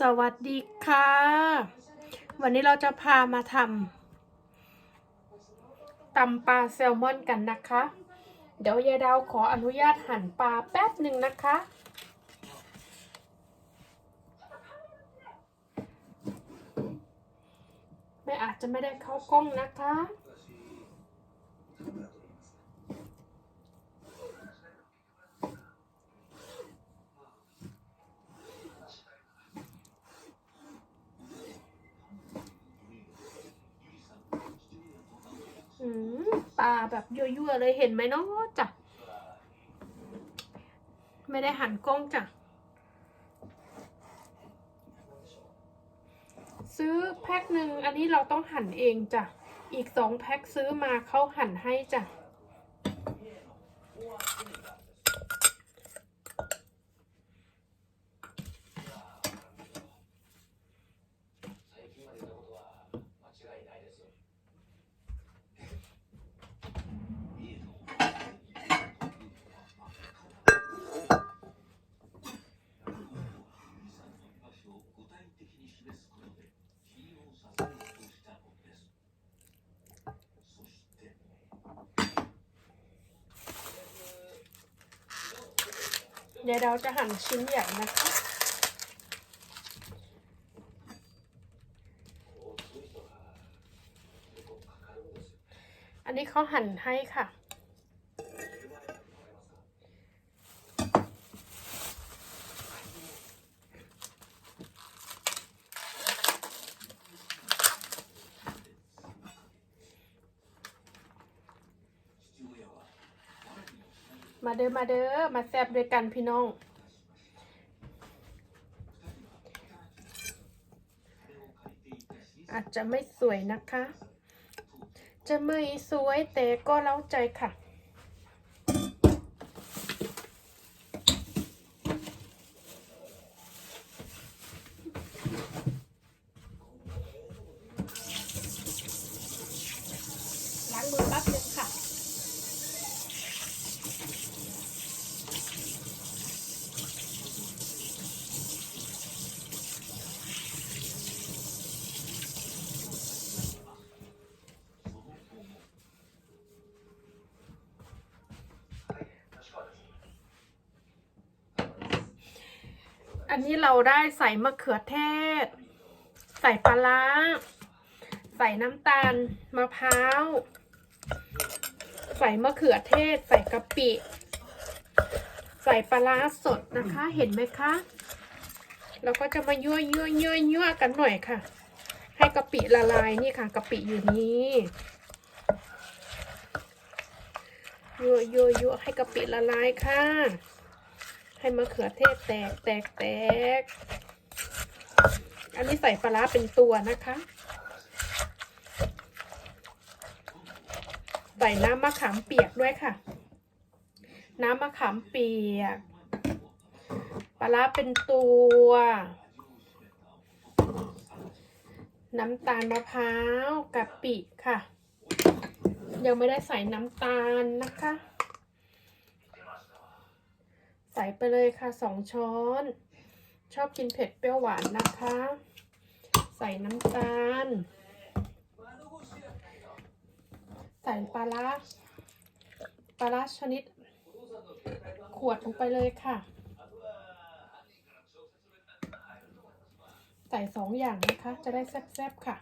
สวัสดีค่ะ วันนี้เราจะพามาทำตำปลาแซลมอนกันนะคะ เดี๋ยวยายดาวขออนุญาตหั่นปลาแป๊บหนึ่งนะคะ ไม่อาจจะไม่ได้เข้ากล้องนะคะ อืมปลาแบบยั่วๆเลยเห็นไหมเนาะจ้ะไม่ได้หันกล้องจ้ะ ซื้อแพ็คหนึ่งอันนี้เราต้องหั่นเองจ้ะ อีกสองแพ็คซื้อมาเขาหั่นให้จ้ะ ดี๋ยวเราจะหั่นชิ้นใหญ่นะคะ อันนี้เขาหั่นให้ค่ะ มาเด้อมาเด้อมาแซบด้วยกันพี่น้อง อาจจะไม่สวยนะคะ จะไม่สวยแต่ก็เล้าใจค่ะล้างมือแป๊บนึงันนี้เราได้ใส่มะเขือเทศ ใส่ปลาร้า ใส่น้ำตาลมะพร้าว ใส่มะเขือเทศ ใส่กะปิ ใส่ปลาร้าสดนะคะ เห็นไหมคะ เราก็จะมายั่วยั่วยั่วยั่วกันหน่อยค่ะ ให้กะปิละลายนี่ค่ะกะปิอยู่นี่ยั่วยั่วยั่วให้กะปิละลายค่ะ ให้มะเขือเทศแตกแตกแตก อันนี้ใส่ปลาร้าเป็นตัวนะคะ ใส่น้ำมะขามเปียกด้วยค่ะ น้ำมะขามเปียก ปลาร้าเป็นตัว น้ำตาลมะพร้าวกะปิค่ะ ยังไม่ได้ใส่น้ำตาลนะคะ ส่ไปเลยค่ะสองช้อน ชอบกินเผ็ดเปรี้ยวหวานนะคะ ใส่น้ำตาล ใส่ปลาร้าปลาร้าชนิด ขวดลงไปเลยค่ะ ใส่สองอย่างนะคะ จะได้แซ่บๆค่ะ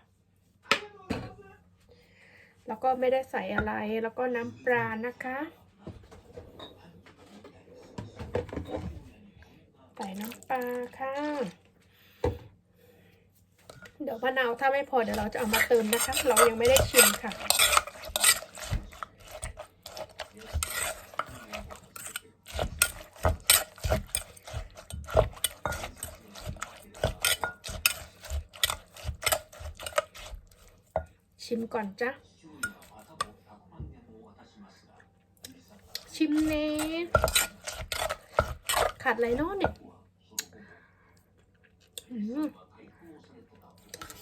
แล้วก็ไม่ได้ใส่อะไรแล้วก็น้ำปลานะคะ ใส่น้ำปลาค่ะ เดี๋ยวมะนาวถ้าไม่พอเดี๋ยวเราจะเอามาเติมนะคะ เรายังไม่ได้ชิมค่ะ ชิมก่อนจ้ะชิมเน่ ขาดไรเนาะเนี่ย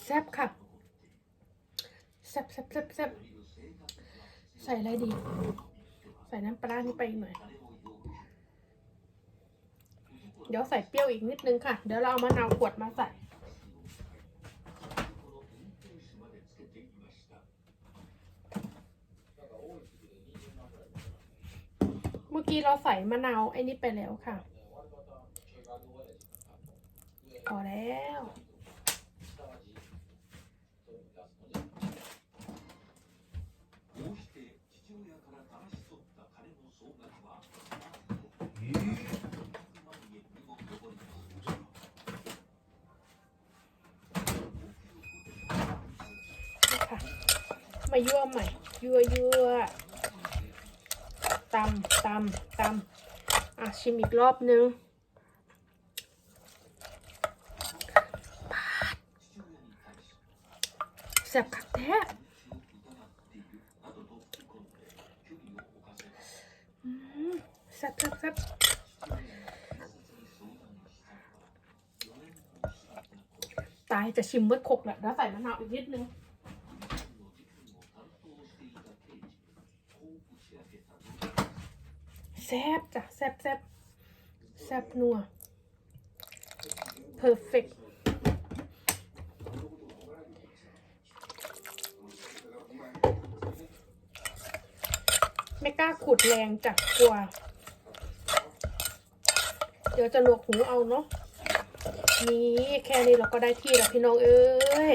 แซ่บค่ะแซ่บแซ่บแซ่บแซบใส่อะไรดี ใส่น้ำปลาที่ไปหน่อย เดี๋ยวใส่เปรี้ยวอีกนิดนึงค่ะ เดี๋ยวเราเอามะนาวขวดมาใส่เมื่อกี้เราใส่มะนาวไอ้นี่ไปแล้วค่ะ พอแล้ว ค่ะ มายั่วใหม่ ยั่วยั่วตำตำตำอะชิมอีกรอบนึง ซ่บคักแท้อืมแซ่บแซ่บแซ่บตายจะชิมเบิดขกแหละแล้วใส่มะนาวอีกนิดนึงแซบจ้ะแซบแซบแซบนัว perfect ไม่กล้าขุดแรงจ้ะกลัว เดี๋ยวจะหนวกหูเอาเนาะนี่แค่นี้เราก็ได้ที่แล้วพี่น้องเอ้ย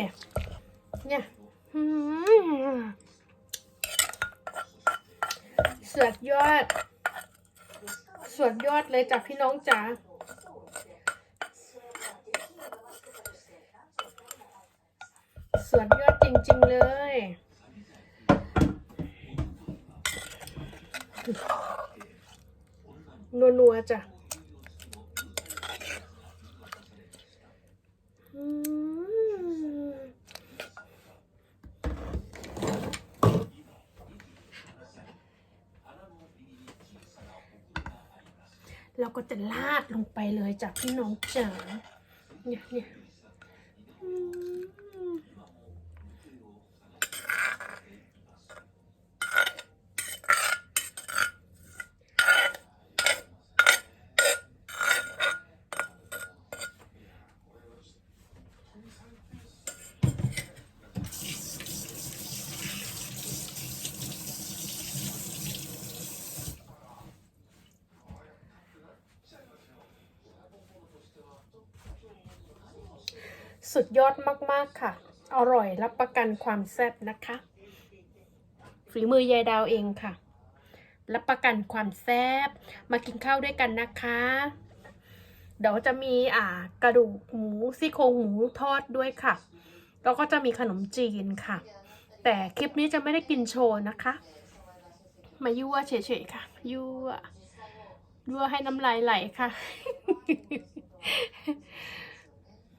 เนี่ยเสือดยอดสวดยอดเลยจ้ะพี่น้องจ๋าสวดยอดจริง ๆ เลย นัวๆจ้ะเราก็จะลาดลงไปเลยจ้ะพี่น้องจ๋าเนี่ยเนี่ย สุดยอดมากๆค่ะ อร่อยรับประกันความแซ่บนะคะ ฝีมือยายดาวเองค่ะ รับประกันความแซ่บมากินข้าวด้วยกันนะคะ เดี๋ยวจะมีอ่ากระดูกหมูซี่โครงหมูทอดด้วยค่ะ แล้วก็จะมีขนมจีนค่ะ แต่คลิปนี้จะไม่ได้กินโชว์นะคะ มายั่วเฉยๆค่ะ ยั่วยั่วให้น้ำลายไหลค่ะ